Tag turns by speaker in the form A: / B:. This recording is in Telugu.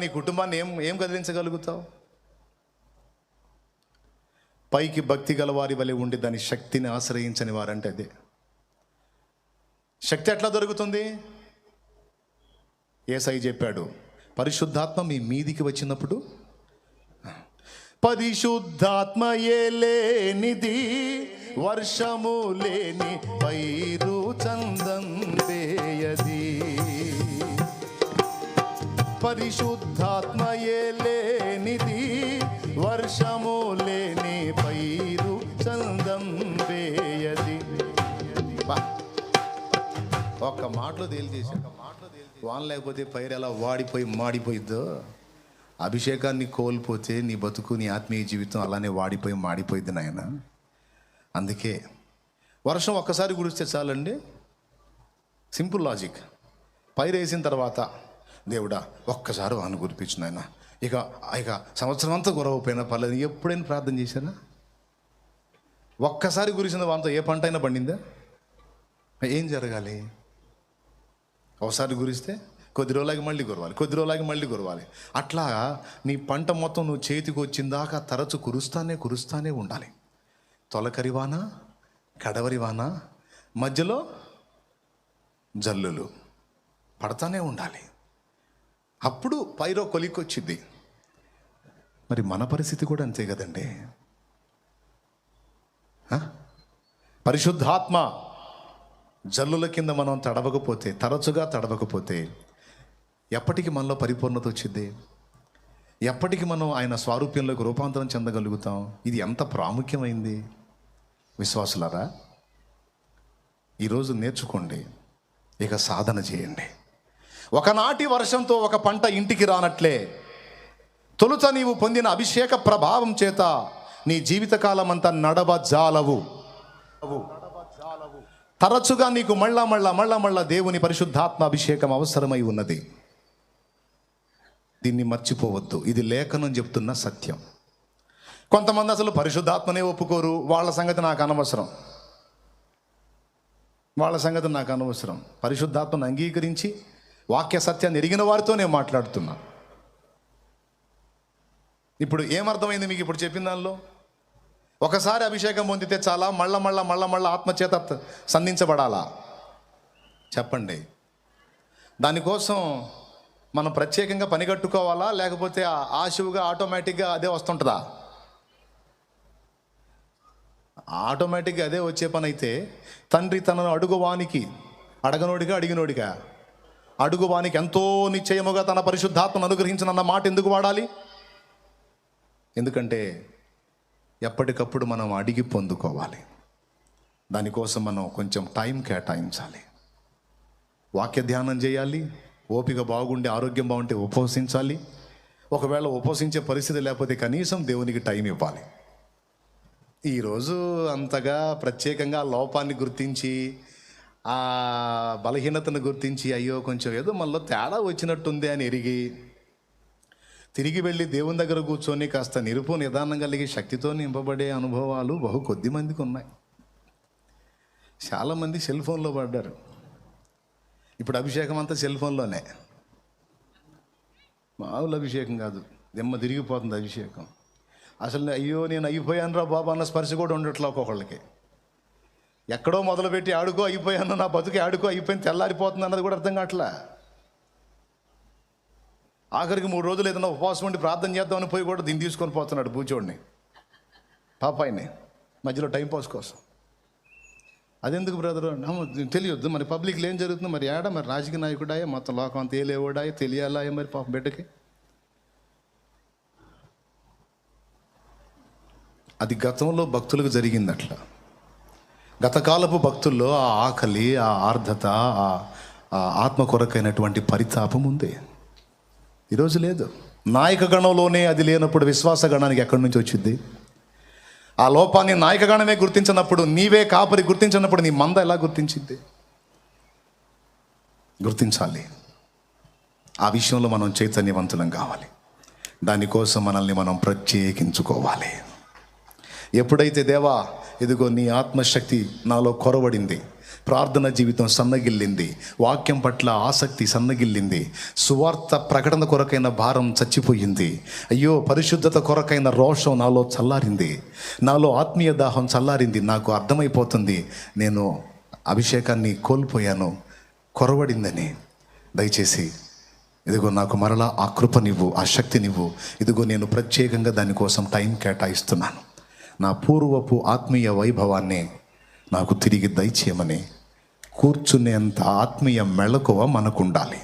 A: నీ కుటుంబాన్ని ఏం ఏం కదిలించగలుగుతావు? పైకి భక్తి గలవారి వలె ఉండి దాని శక్తిని ఆశ్రయించని వారంటే అదే. శక్తి ఎట్లా దొరుకుతుంది? ఏసై చెప్పాడు పరిశుద్ధాత్మ మీ మీదికి వచ్చినప్పుడు పరిశుద్ధాత్మయే లేనిది వర్షము లేని పైరు చందం వేయది. పరిశుద్ధాత్మయే లేనిది వర్షము లేని పైరు చందం వేయది. ఒక్క మాటలో తేలిచేసి వాన లేకపోతే పైరు ఎలా వాడిపోయి మాడిపోయిద్దో? అభిషేకాన్ని కోల్పోతే నీ బతుకు నీ ఆత్మీయ జీవితం అలానే వాడిపోయి మాడిపోయింది నాయన. అందుకే వర్షం ఒక్కసారి కురిస్తే చాలండి. Simple logic. పైరు వేసిన తర్వాత దేవుడా ఒక్కసారి వాన కురిపించిన ఆయన ఇక ఇక సంవత్సరం అంతా కురవపోయినా పర్లేదు. ఎప్పుడైనా ప్రార్థన చేశానా ఒక్కసారి కురిసిన వానతో ఏ పంట అయినా పండిందా? ఏం జరగాలి? ఒకసారి గురిస్తే కొద్ది రోజులకి మళ్ళీ కురవాలి కొద్ది రోజులకి మళ్ళీ కురవాలి. అట్లా నీ పంట మొత్తం నువ్వు చేతికి వచ్చిందాకా తరచు కురుస్తానే కురుస్తానే ఉండాలి. తొలకరి వాన కడవరి వాన మధ్యలో జల్లులు పడతానే ఉండాలి. అప్పుడు పైరో కొలిక్కొచ్చింది. మరి మన పరిస్థితి కూడా అంతే కదండి. పరిశుద్ధాత్మ జల్లుల కింద మనం తడవకపోతే తరచుగా తడవకపోతే ఎప్పటికి మనలో పరిపూర్ణత వచ్చింది? ఎప్పటికి మనం ఆయన స్వారూప్యంలోకి రూపాంతరం చెందగలుగుతాం? ఇది ఎంత ప్రాముఖ్యమైంది? విశ్వాసులారా ఈరోజు నేర్చుకోండి ఇక సాధన చేయండి. ఒకనాటి వర్షంతో ఒక పంట ఇంటికి రానట్లే. తొలుత నీవు పొందిన అభిషేక ప్రభావం చేత నీ జీవితకాలం అంతా నడవ జాలవు తరచుగా నీకు మళ్ళా మళ్ళా మళ్ళా మళ్ళా దేవుని పరిశుద్ధాత్మ అభిషేకం అవసరమై ఉన్నది. దీన్ని మర్చిపోవద్దు. ఇది లేఖనం చెప్తున్న సత్యం. కొంతమంది అసలు పరిశుద్ధాత్మనే ఒప్పుకోరు. వాళ్ళ సంగతి నాకు అనవసరం. వాళ్ళ సంగతి నాకు అనవసరం. పరిశుద్ధాత్మను అంగీకరించి వాక్య సత్యాన్ని ఎరిగిన వారితో నేను మాట్లాడుతున్నా. ఇప్పుడు ఏమర్థమైంది మీకు ఇప్పుడు చెప్పిన దానిలో? ఒకసారి అభిషేకం పొందితే చాలా మళ్ళా మళ్ళా మళ్ళా మళ్ళా ఆత్మచేత సంధించబడాలా? చెప్పండి. దానికోసం మనం ప్రత్యేకంగా పని కట్టుకోవాలా? లేకపోతే ఆ ఆశువుగా ఆటోమేటిక్గా అదే వస్తుంటుందా? ఆటోమేటిక్గా అదే వచ్చే పని అయితే తండ్రి తనను అడుగువానికి అడగనోడిగా అడిగినోడిగా. అడుగువానికి ఎంతో నిశ్చయముగా తన పరిశుద్ధాత్మను అనుగ్రహించనన్న మాట ఎందుకు వాడాలి? ఎందుకంటే ఎప్పటికప్పుడు మనం అడిగి పొందుకోవాలి. దానికోసం మనం కొంచెం టైం కేటాయించాలి. వాక్య ధ్యానం చేయాలి ఓపిక బాగుండి ఆరోగ్యం బాగుంటే ఉపవసించాలి. ఒకవేళ ఉపవసించే పరిస్థితి లేకపోతే కనీసం దేవునికి టైం ఇవ్వాలి. ఈరోజు అంతగా ప్రత్యేకంగా లోపాన్ని గుర్తించి ఆ బలహీనతను గుర్తించి అయ్యో కొంచెం ఏదో మనలో తేడా వచ్చినట్టుంది అని ఎరిగి తిరిగి వెళ్ళి దేవుని దగ్గర కూర్చొని కాస్త నిరుపు నిదానం కలిగి శక్తితో నింపబడే అనుభవాలు బహు కొద్ది మందికి ఉన్నాయి. చాలామంది సెల్ ఫోన్లో పడ్డారు. ఇప్పుడు అభిషేకం అంతా సెల్ ఫోన్లోనే. మామూలు అభిషేకం కాదు. దెమ్మ తిరిగిపోతుంది అభిషేకం. అసలు అయ్యో నేను అయిపోయాను రా బాబా అన్న స్పర్శ కూడా ఉండట్లే ఒక్కొక్కళ్ళకి. ఎక్కడో మొదలుపెట్టి ఆడుకో అయిపోయాను నా బతుకు ఆడుకో అయిపోయింది తెల్లారిపోతుంది అన్నది కూడా అర్థం కావట్లా? ఆఖరికి మూడు రోజులు ఏదైనా ఉపవాసం ఉండి ప్రార్థన చేద్దామని పోయి కూడా దీన్ని తీసుకొని పోతున్నాడు పూచోడిని పాపాయిని. మధ్యలో టైం పాస్ కోసం. అదెందుకు బ్రదర్? తెలియొద్దు. మరి పబ్లిక్లో ఏం జరుగుతుంది? మరి ఏడ? మరి రాజకీయ నాయకుడాయే? మొత్తం లోకం అంత ఏలేవాడాయే తెలియాలాయే మరి పాపం బిడ్డకి? అది గతంలో భక్తులకు జరిగింది అట్లా గతకాలపు భక్తుల్లో ఆ ఆకలి ఆ ఆర్ధత ఆ ఆత్మ కొరకైనటువంటి పరితాపం ఉంది. ఈరోజు లేదు. నాయక గణంలోనే అది లేనప్పుడు విశ్వాస గణానికి ఎక్కడి నుంచి వచ్చింది ఆ లోపాన్ని నాయక గణమే గుర్తించినప్పుడు నీవే కాపరి గుర్తించినప్పుడు నీ మంద ఎలా గుర్తించింది గుర్తించాలి. ఆ విషయంలో మనం చైతన్యవంతులం కావాలి. దానికోసం మనల్ని మనం ప్రత్యేకించుకోవాలి. ఎప్పుడైతే దేవా ఇదిగో నీ ఆత్మశక్తి నాలో కొరవడింది ప్రార్థన జీవితం సన్నగిల్లింది వాక్యం పట్ల ఆసక్తి సన్నగిల్లింది సువార్త ప్రకటన కొరకైన భారం చచ్చిపోయింది అయ్యో పరిశుద్ధత కొరకైన రోషం నాలో చల్లారింది నాలో ఆత్మీయ దాహం చల్లారింది నాకు అర్థమైపోతుంది నేను అభిషేకాన్ని కోల్పోయాను కొరవడిందని. దయచేసి ఇదిగో నాకు మరలా ఆ కృపనివ్వు ఆ శక్తినివ్వు ఇదిగో నేను ప్రత్యేకంగా దానికోసం టైం కేటాయిస్తున్నాను. నా పూర్వపు ఆత్మీయ వైభవాన్ని నాకు తిరిగి దయచేయమని కూర్చునేంత ఆత్మీయ మెళకువ మనకుండాలి.